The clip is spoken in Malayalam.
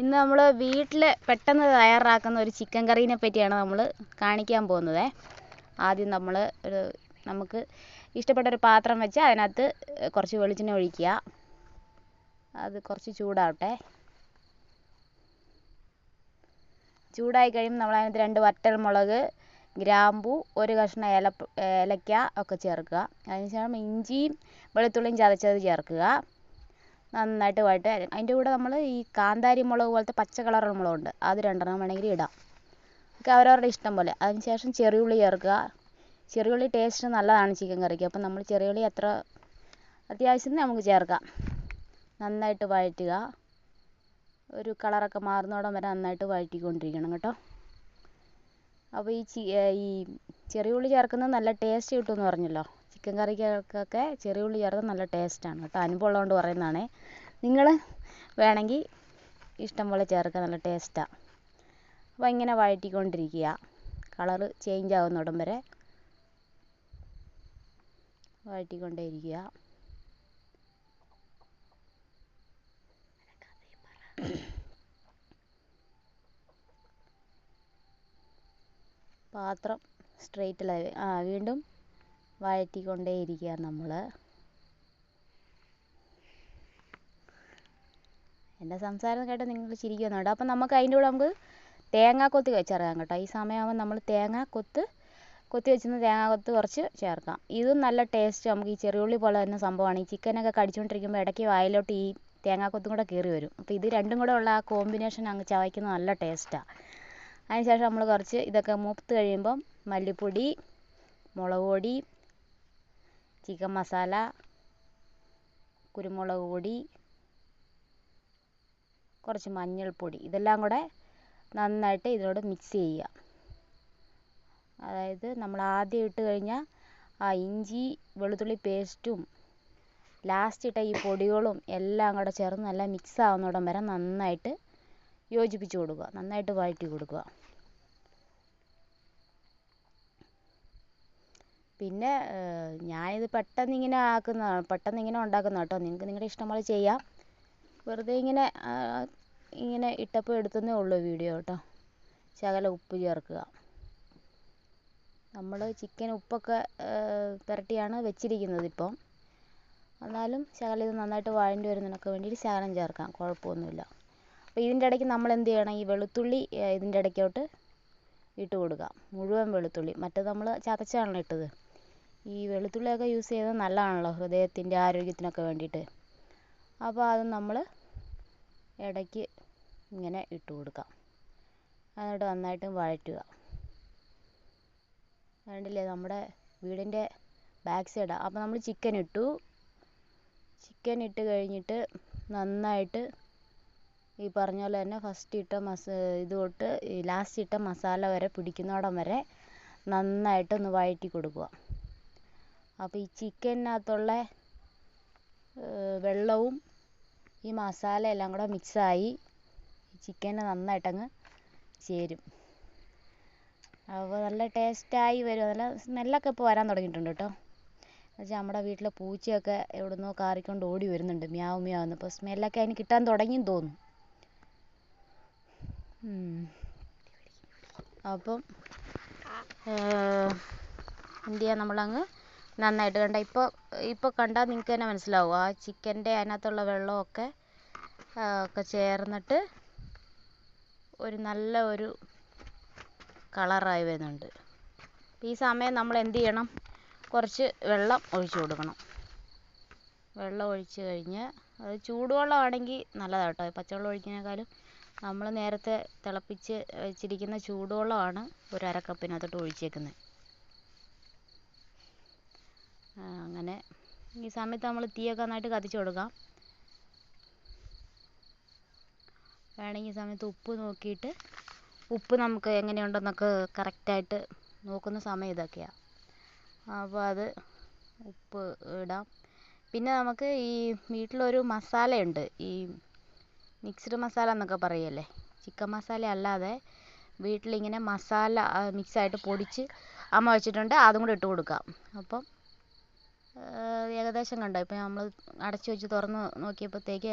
ഇന്ന് നമ്മൾ വീട്ടിൽ പെട്ടെന്ന് തയ്യാറാക്കുന്ന ഒരു ചിക്കൻ കറീനെ പറ്റിയാണ് നമ്മൾ കാണിക്കാൻ പോകുന്നത്. ആദ്യം നമ്മൾ ഒരു നമുക്ക് ഇഷ്ടപ്പെട്ട ഒരു പാത്രം വെച്ച് അതിനകത്ത് കുറച്ച് വെളിച്ചെണ്ണ ഒഴിക്കുക. അത് കുറച്ച് ചൂടാവട്ടെ. ചൂടായി കഴിയുമ്പോൾ നമ്മൾ അതിനകത്ത് രണ്ട് വറ്റൽ മുളക് ഗ്രാമ്പു ഒരു കഷ്ണം ഏല ഏലക്ക ഒക്കെ ചേർക്കുക. അതിനുശേഷം ഇഞ്ചിയും വെളുത്തുള്ളിയും ചതച്ചത് ചേർക്കുക. നന്നായിട്ട് വഴറ്റുക. അതിന്റെ കൂടെ നമ്മൾ ഈ കാന്താരി മുളക് പോലത്തെ പച്ച കളറുള്ള മുളകുണ്ട്. അത് രണ്ടെണ്ണം വേണമെങ്കിൽ ഇടാം. ഒക്കെ അവരവരുടെ ഇഷ്ടം പോലെ. അതിന് അതിനുശേഷം ചെറിയുള്ളി ചേർക്കുക. ചെറിയുള്ളി ടേസ്റ്റ് നല്ലതാണ് ചിക്കൻ കറിക്ക്. അപ്പം നമ്മൾ ചെറിയുള്ളി എത്ര അത്യാവശ്യത്തിന് നമുക്ക് ചേർക്കാം. നന്നായിട്ട് വഴറ്റുക. ഒരു കളറൊക്കെ മാറുന്നോടം വരെ നന്നായിട്ട് വഴറ്റിക്കൊണ്ടിരിക്കണം കേട്ടോ. അപ്പോൾ ഈ ഈ ചെറിയുള്ളി ചേർക്കുന്നത് നല്ല ടേസ്റ്റ് കിട്ടുമെന്ന് പറഞ്ഞല്ലോ. ചിക്കൻ കറിക്കൊക്കെ ചെറിയുള്ളി ചേർത്താൽ നല്ല ടേസ്റ്റാണ് കേട്ടോ. അനുഭവം ഉള്ളതുകൊണ്ട് പറയുന്നതാണേ. നിങ്ങൾ വേണമെങ്കിൽ ഇഷ്ടം പോലെ ചേർക്കുക നല്ല ടേസ്റ്റാണ് അപ്പോൾ ഇങ്ങനെ വഴറ്റിക്കൊണ്ടിരിക്കുക. കളറ് ചേഞ്ച് ആവുന്നിടം വരെ വഴറ്റിക്കൊണ്ടേ ഇരിക്കുക പാത്രം സ്ട്രെയിറ്റിലായി വീണ്ടും വഴറ്റിക്കൊണ്ടേ ഇരിക്കുക നമ്മൾ. എന്റെ സംസാരം കേട്ട് നിങ്ങൾ ചിരിക്കുന്നുണ്ട്. അപ്പം നമുക്ക് അതിന്റെ കൂടെ നമുക്ക് തേങ്ങാക്കൊത്ത് ചേർക്കാം കേട്ടോ. ഈ സമയമാകുമ്പോൾ നമ്മൾ തേങ്ങാക്കൊത്ത് കൊത്ത് വെച്ചിരുന്ന തേങ്ങാക്കൊത്ത് കുറച്ച് ചേർക്കാം. ഇതും നല്ല ടേസ്റ്റ് നമുക്ക് ഈ ചെറിയുള്ളി പോലെ തന്നെ സംഭവമാണ്. ഈ ചിക്കനൊക്കെ കടിച്ചുകൊണ്ടിരിക്കുമ്പോൾ ഇടയ്ക്ക് വായിലോട്ട് ഈ തേങ്ങാക്കൊത്തും കൂടെ കയറി വരും. അപ്പോൾ ഇത് രണ്ടും കൂടെ ഉള്ള ആ കോമ്പിനേഷൻ അങ്ങ് ചവയ്ക്കുന്നത് നല്ല ടേസ്റ്റാണ് അതിനുശേഷം നമ്മൾ കുറച്ച് ഇതൊക്കെ മൂത്ത് കഴിയുമ്പം മല്ലിപ്പൊടി മുളക് പൊടി ചിക്കൻ മസാല കുരുമുളക് പൊടി കുറച്ച് മഞ്ഞൾപ്പൊടി. ഇതെല്ലാം കൂടെ നന്നായിട്ട് ഇതിനോട് മിക്സ് ചെയ്യുക. അതായത് നമ്മൾ ആദ്യം ഇട്ട് കഴിഞ്ഞാൽ ആ ഇഞ്ചി വെളുത്തുള്ളി പേസ്റ്റും ലാസ്റ്റ് ഇട്ട ഈ പൊടികളും എല്ലാം കൂടെ ചേർന്ന് നല്ല മിക്സ് ആവുന്നിടം വരെ നന്നായിട്ട് യോജിപ്പിച്ച് കൊടുക്കുക. നന്നായിട്ട് വഴറ്റി കൊടുക്കുക. പിന്നെ ഞാനിത് പെട്ടെന്ന് ഇങ്ങനെ ആക്കുന്നതാണ്. പെട്ടെന്ന് ഇങ്ങനെ ഉണ്ടാക്കുന്ന കേട്ടോ. നിങ്ങൾക്ക് നിങ്ങളുടെ ഇഷ്ടം പോലെ ചെയ്യാം. വെറുതെ ഇങ്ങനെ ഇങ്ങനെ ഇട്ടപ്പോൾ എടുത്തെന്നേ ഉള്ളൂ വീഡിയോ കേട്ടോ. ശകലം ഉപ്പ് ചേർക്കുക. നമ്മൾ ചിക്കൻ ഉപ്പൊക്കെ പുരട്ടിയാണ് വെച്ചിരിക്കുന്നത് ഇപ്പം. എന്നാലും ശകലം ഇത് നന്നായിട്ട് വഴണ്ടി വരുന്നതിനൊക്കെ വേണ്ടിയിട്ട് ശകലം ചേർക്കാം. കുഴപ്പമൊന്നുമില്ല. അപ്പോൾ ഇതിന്റെ ഇടയ്ക്ക് നമ്മൾ എന്ത് ചെയ്യണം? ഈ വെളുത്തുള്ളി ഇതിന്റെ ഇടയ്ക്കോട്ട് ഇട്ട് കൊടുക്കുക മുഴുവൻ വെളുത്തുള്ളി. മറ്റേത് നമ്മൾ ചതച്ചാണല്ലോ ഇട്ടത്. ഈ വെളുത്തുള്ളിയൊക്കെ യൂസ് ചെയ്യുന്നത് നല്ലതാണല്ലോ ഹൃദയത്തിന്റെ ആരോഗ്യത്തിനൊക്കെ വേണ്ടിയിട്ട്. അപ്പോൾ അത് നമ്മൾ ഇടയ്ക്ക് ഇങ്ങനെ ഇട്ട് കൊടുക്കാം. എന്നിട്ട് നന്നായിട്ട് വഴറ്റുക. കണ്ടില്ലേ നമ്മുടെ വീടിന്റെ ബാക്ക് സൈഡാണ് അപ്പോൾ നമ്മൾ ചിക്കൻ ഇട്ടു. ചിക്കൻ ഇട്ട് കഴിഞ്ഞിട്ട് നന്നായിട്ട് ഈ പറഞ്ഞ പോലെ തന്നെ ഫസ്റ്റ് ഇട്ട മസ ഇത് തൊട്ട് ലാസ്റ്റ് ഇട്ട മസാല വരെ പിടിക്കുന്നിടം വരെ നന്നായിട്ടൊന്ന് വഴറ്റി കൊടുക്കുക. അപ്പോൾ ഈ ചിക്കനകത്തുള്ള വെള്ളവും ഈ മസാല എല്ലാം കൂടെ മിക്സായി നന്നായിട്ട് അങ്ങ് ചേരും. അപ്പോൾ നല്ല ടേസ്റ്റായി വരും. നല്ല സ്മെല്ലൊക്കെ ഇപ്പോൾ വരാൻ തുടങ്ങിയിട്ടുണ്ട് കേട്ടോ. എന്നുവെച്ചാൽ നമ്മുടെ വീട്ടിലെ പൂച്ചയൊക്കെ എവിടുന്നോ കാറിക്കൊണ്ട് ഓടി വരുന്നുണ്ട്. മ്യാവ് മ്യാവ് എന്ന് അപ്പോൾ സ്മെല്ലൊക്കെ അതിന് കിട്ടാൻ തുടങ്ങിയെന്ന് തോന്നുന്നു. അപ്പം എന്ത് നമ്മൾ നമ്മളങ്ങ് നന്നായിട്ട് കണ്ട. ഇപ്പോൾ ഇപ്പോൾ കണ്ടാൽ നിങ്ങൾക്ക് തന്നെ മനസ്സിലാവും. ആ ചിക്കന്റെ അതിനകത്തുള്ള വെള്ളമൊക്കെ ഒക്കെ ചേർന്നിട്ട് ഒരു നല്ല ഒരു കളറായി വരുന്നുണ്ട്. ഈ സമയം നമ്മൾ എന്ത് ചെയ്യണം? കുറച്ച് വെള്ളം ഒഴിച്ച് കൊടുക്കണം. വെള്ളം ഒഴിച്ച് കഴിഞ്ഞ് അത് ചൂടുവെള്ളമാണെങ്കിൽ നല്ലതാണ് കേട്ടോ പച്ചവെള്ളം ഒഴിക്കുന്നതിനേക്കാളും നമ്മൾ നേരത്തെ തിളപ്പിച്ച് വെച്ചിരിക്കുന്ന ചൂടുവെള്ളമാണ് ഒരു അര കപ്പിനകത്തോട്ട് ഒഴിച്ചേക്കുന്നത്. അങ്ങനെ. ഈ സമയത്ത് നമ്മൾ തീയൊക്കെ നന്നായിട്ട് കത്തിച്ച് കൊടുക്കാം. വേണമെങ്കിൽ ഈ സമയത്ത് ഉപ്പ് നോക്കിയിട്ട് ഉപ്പ് നമുക്ക് എങ്ങനെയുണ്ടെന്നൊക്കെ കറക്റ്റായിട്ട് നോക്കുന്ന സമയം ഇതൊക്കെയാണ് അപ്പോൾ അത് ഉപ്പ് ഇടാം. പിന്നെ നമുക്ക് ഈ വീട്ടിലൊരു മസാലയുണ്ട്. ഈ മിക്സ്ഡ് മസാല എന്നൊക്കെ പറയല്ലേ? ചിക്കൻ മസാല അല്ലാതെ വീട്ടിലിങ്ങനെ മസാല മിക്സായിട്ട് പൊടിച്ച് അമ്മ വെച്ചിട്ടുണ്ട്. അതും കൂടെ ഇട്ട് കൊടുക്കാം. അപ്പം ഏകദേശം കണ്ടോ? ഇപ്പോൾ നമ്മൾ അടച്ചു വച്ച് തുറന്ന് നോക്കിയപ്പോഴത്തേക്ക്